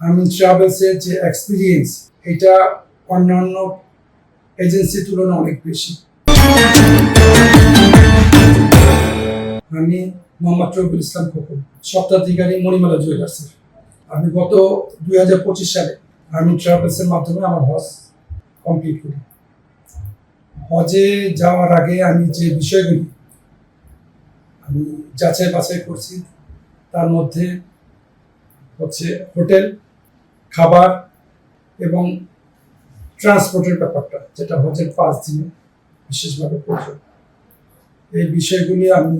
আমি ট্রাভেলসের যে এক্সপিরিয়েন্স এটা অন্যান্য এজেন্সির তুলনায় অনেক বেশি। আমি মোহাম্মদ রবিউল ইসলাম খোকন সপ্তাধিকারী মণিমালা জুয়েলার্সের আমি গত দুই হাজার পঁচিশ সালে আমি ট্রাভেলসের মাধ্যমে আমার হজ কমপ্লিট করি। হজে যাওয়ার আগে আমি যে বিষয়গুলি আমি যাচাই বাছাই করছি, তার মধ্যে হচ্ছে হোটেল খাবার এবং ট্রান্সপোর্টের ব্যাপারটা, যেটা হচ্ছে পাঁচ দিনে বিশেষভাবে প্রয়োজন। এই বিষয়গুলি আমি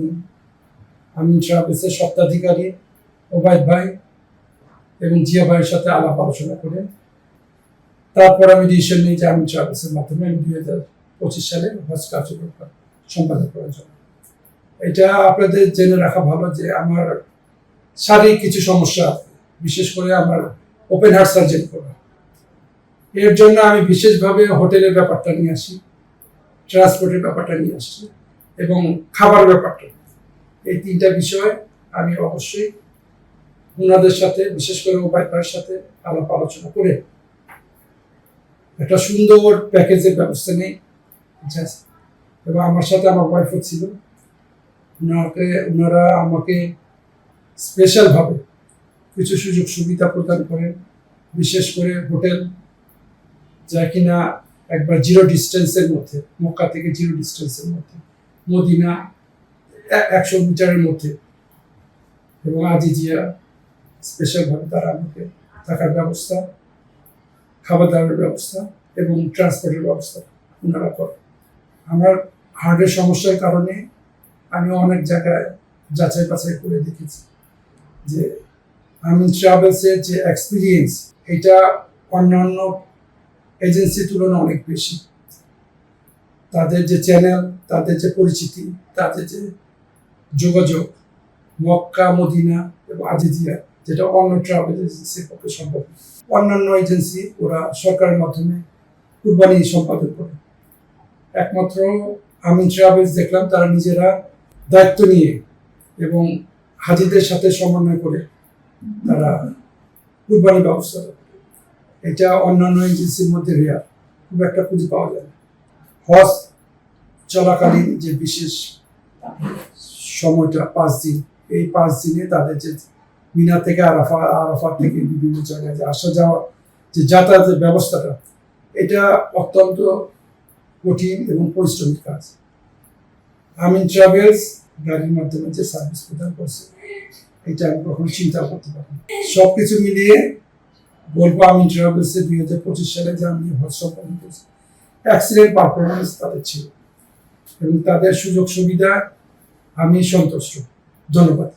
আমি ট্রাভেলসের সত্ত্বাধিকারী ওবায়দ ভাই এবং জিয়া ভাইয়ের সাথে আলাপ আলোচনা করে, তারপর আমি ডিসিশন নিই যে আমি ট্রাভেলসের মাধ্যমে আমি দুই হাজার পঁচিশ সালে হজ কার্যক্রম সম্পাদন করার জন্য। এটা আপনাদের জেনে রাখা ভালো যে আমার শারীরিক কিছু সমস্যা, বিশেষ করে আমার ওপেন হার্ট সার্জারি করা এর জন্য আমি বিশেষভাবে হোটেলের ব্যাপারটা নিয়ে আসি ট্রান্সপোর্টের ব্যাপারটা নিয়ে আসছি এবং খাবার ব্যাপারটা। এই তিনটা বিষয় আমি অবশ্যই ওনাদের সাথে, বিশেষ করে ভাইয়ের সাথে আলাপ আলোচনা করে একটা সুন্দর প্যাকেজের ব্যবস্থা নেই। এবং আমার সাথে আমার ওয়াইফও ছিল। ওনাকে, ওনারা আমাকে স্পেশালভাবে কিছু সুযোগ সুবিধা প্রদান করেন বিশেষ করে হোটেল, যা কিনা একবার জিরো ডিস্টেন্সের মধ্যে, মক্কা থেকে জিরো ডিস্টেন্সের মধ্যে, মদিনা একশো মিটারের মধ্যে। এবং আজিজিয়া স্পেশালভাবে তারা আমাকে থাকার ব্যবস্থা খাবার দাবারের ব্যবস্থা এবং ট্রান্সপোর্টের ব্যবস্থা ওনারা করে আমার হার্টের সমস্যার কারণে আমি অনেক জায়গায় যাচাই বাছাই করে দেখেছি যে আমি ট্রাভেলসের যে এক্সপিরিয়েন্স এটা অন্যান্য এজেন্সির তুলনায় অনেক বেশি। তাদের যে চ্যানেল তাদের যে পরিচিতি, তাদের যে যোগাযোগ, মক্কা, মদিনা এবং আজিজিয়া, যেটা অন্য ট্রাভেল এজেন্সির পক্ষে সম্ভব। অন্যান্য এজেন্সি ওরা সরকারের মাধ্যমে কুরবানি সম্পাদন করে। একমাত্র আমি ট্রাভেলস দেখলাম, তারা নিজেরা দায়িত্ব নিয়ে এবং হাজিদের সাথে সমন্বয় করে তারা কুরবানি ব্যবস্থা এটা অন্যান্য এজেন্সির মধ্যে রেয়ার খুব একটা খুঁজে পাওয়া যায় হজ চলাকালীন যে বিশেষ সময়টা, পাঁচ দিন, এই পাঁচ দিনে তাদের যে মিনা থেকে আরাফা আরাফা থেকে বিভিন্ন জায়গায় যে আসা যাওয়া, যে যাতায়াতের ব্যবস্থাটা, এটা অত্যন্ত কঠিন এবং পরিশ্রমিক কাজ। আমিন ট্রাভেলস গাড়ির মাধ্যমে যে সার্ভিস প্রদান করছে। এটা আমি কখনো চিন্তা করতে পারি সব কিছু মিলিয়ে বলব আমি ট্রাভেলসে দুই হাজার পঁচিশ সালে যে আমি হজ সম্পন্ন করেছি অ্যাক্সিডেন্ট পারফরমেন্স তাদের ছিল। এবং তাদের সুযোগ সুবিধা আমি সন্তুষ্ট। ধন্যবাদ।